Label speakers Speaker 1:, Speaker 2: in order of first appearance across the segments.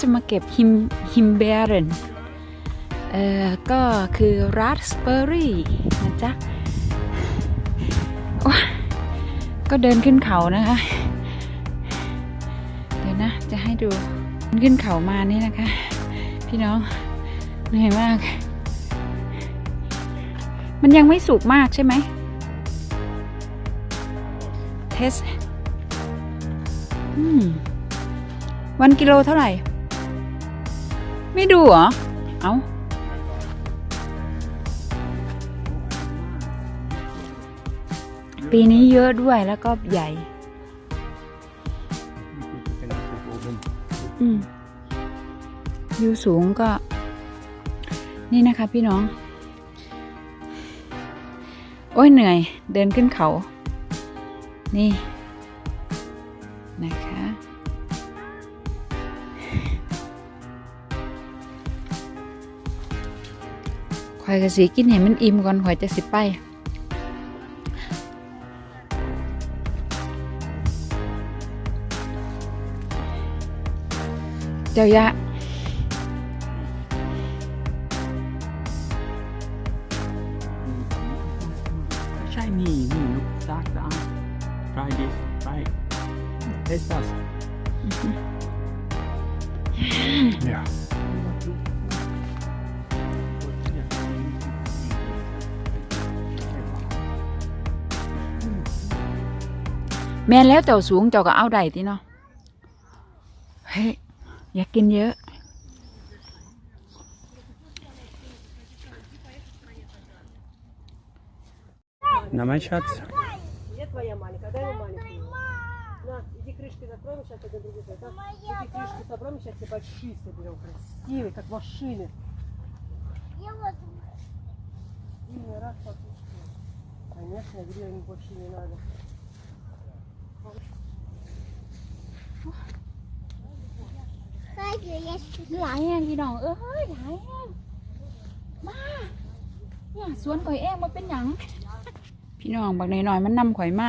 Speaker 1: จะมาเก็บฮิมฮิมเบรนเอ่อก็คือราสเบอร์รี่นะจ๊ะก็เดินขึ้นเขานะคะ เดี๋ยวนะ จะให้ดูเดินขึ้นเขามานี่นะคะ พี่น้องเหนื่อยมาก มันยังไม่สุกมากใช่ไหมเทสอืมวันกิโลเท่าไหร่ ไม่ดูเหรอ เอาปีนี้เยอะด้วยแล้วก็ใหญ่ อืมวิวสูงก็ นี่นะคะพี่น้อง โอ้ยเหนื่อย เดินขึ้นเขา นี่ นะคะ ข่อยกะสีกินเห็นมันอิ่มก่อนข่อยจะสิไปเจ้ายะ แม่นแล้วเจ้าสูงเจ้าก็เอาได้ที่เนาะ เฮ้ย อยากกินเยอะ
Speaker 2: На мой Schatz.
Speaker 3: Где твоя маленькая? Дай ему маленькую. На, иди крышки закроем, сейчас один другой. Да? Иди крышки соберем, сейчас все большие соберем. Красивые, как машины. Сильный раз послушай. Конечно, говорю, им больше не надо.
Speaker 4: หลายแห่งพี่น้องเอ้ยหลายแห่งมาเนี่ยสวนข่อยเองมาเป็นหยัง
Speaker 1: พี่น้องบักหน่อยๆมันนำข่อยมา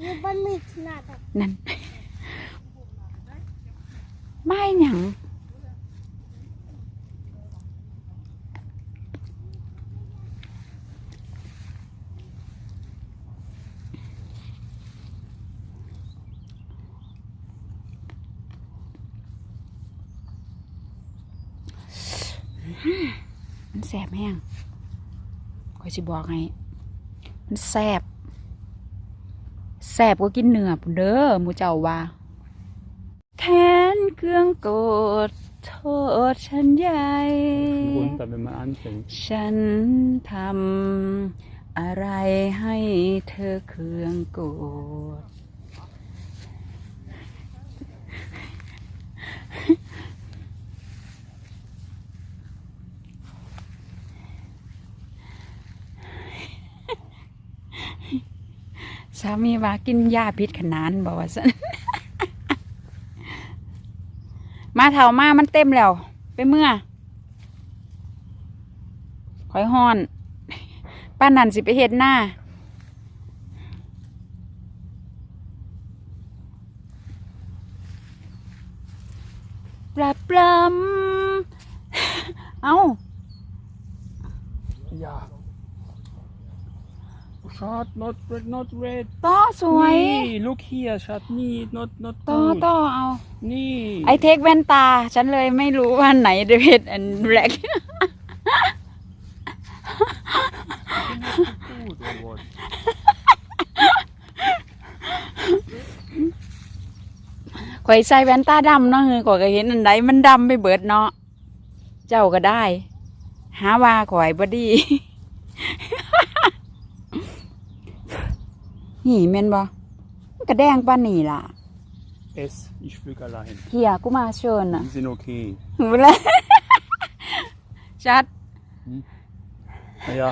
Speaker 4: อยู่บนมือขนาด
Speaker 1: นั่นไม่หยัง แสบแห้งคอยสิบอกให้มันแสบแสบกว่ากินเนื้อปุ่นเด้อหมูเจ้าว่าแค้นเครื่องโกรธโทษฉันใหญ่
Speaker 2: Runter, wenn man anfängt.
Speaker 1: ฉันทำอะไรให้เธอเครื่องโกรธ สามีว่ากินยาพิษขนานบอกว่าสันมาเถามามันเต็มแล้ว ไปเมื่อข่อยฮ้อน ป้านนันสิไปเฮ็ดหน้า ปลาปลำ เอ้า
Speaker 2: Schat, not red, not red.
Speaker 1: ต่อสวย
Speaker 2: Nee, look here, Schat, nee, not, not
Speaker 1: ต่อ
Speaker 2: good.
Speaker 1: ต่อเอา
Speaker 2: Nee.
Speaker 1: ไอเทคแว่นตา ฉันเลยไม่รู้ว่าไหนเดวิดแอนแบล็ก
Speaker 2: Gut, or what?
Speaker 1: ข่อยใส่แว่นตาดำเนาะเฮ้ยข่อยก็เห็นอันใดมันดำไปเบิดเนาะ เจ้าก็ได้ หาว่าข่อยบ่ดี นี่แม่นบ่มันก็แดงปานนี่ล่ะ
Speaker 2: Es, ich pflück allein.
Speaker 1: เฮียกูมาเชิญน่ะ
Speaker 2: Die sind okay.
Speaker 1: หูเลยชัด
Speaker 2: Naja,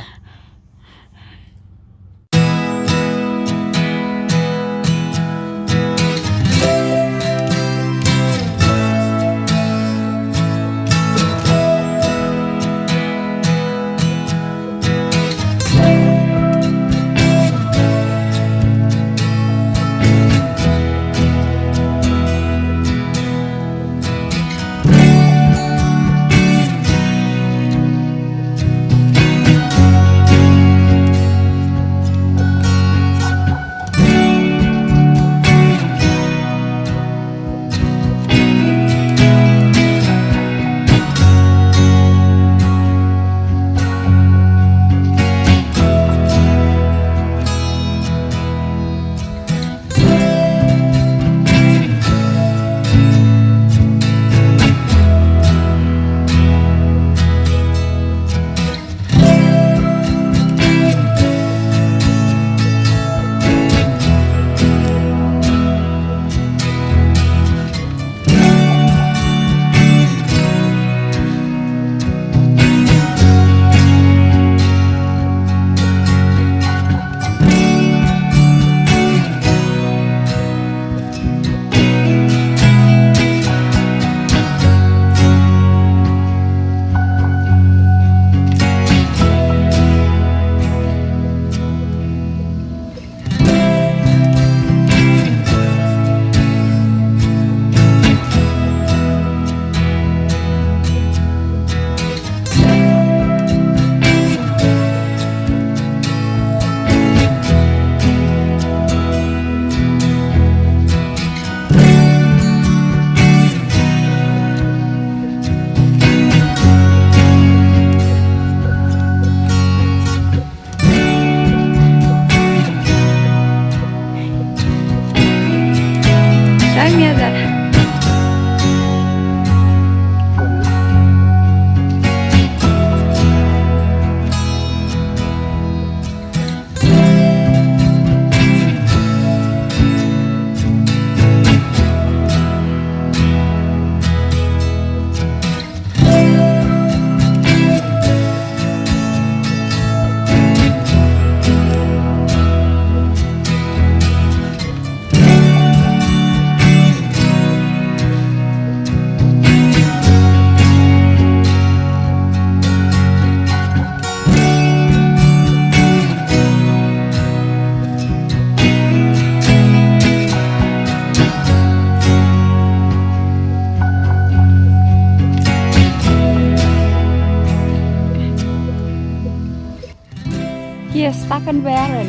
Speaker 1: Hier, Stacken Bären.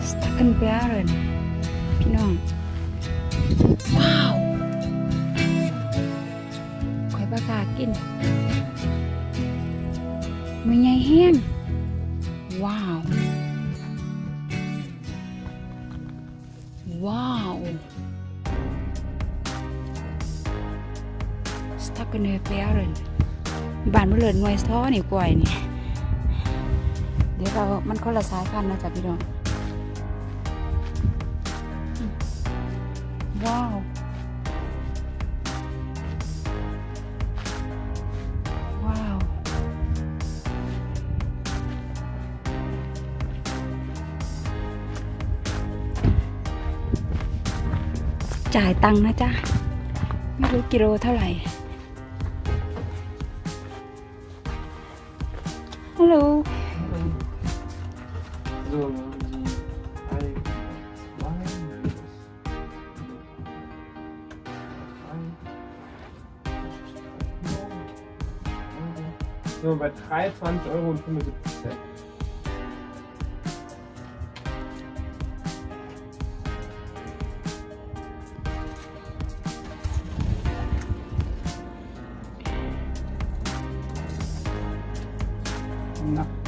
Speaker 1: Stacken Bären. พี่น้อง ว้าวข่อยประกล้ากิน มันใหญ่แห้ง ว้าว ว้าว Stacken Bären บ้านมันเลินหน่วยท้อนี่กล้วยนี่ เดี๋ยวเรา มันคนละสายพันธุ์นะจ๊ะพี่น้อง ว้าวว้าวจ่ายตังค์นะจ๊ะ ไม่รู้กิโลเท่าไหร่ ฮัลโหล
Speaker 5: So, die drei, zwei, minus. Drei. So, bei 23 Euro 那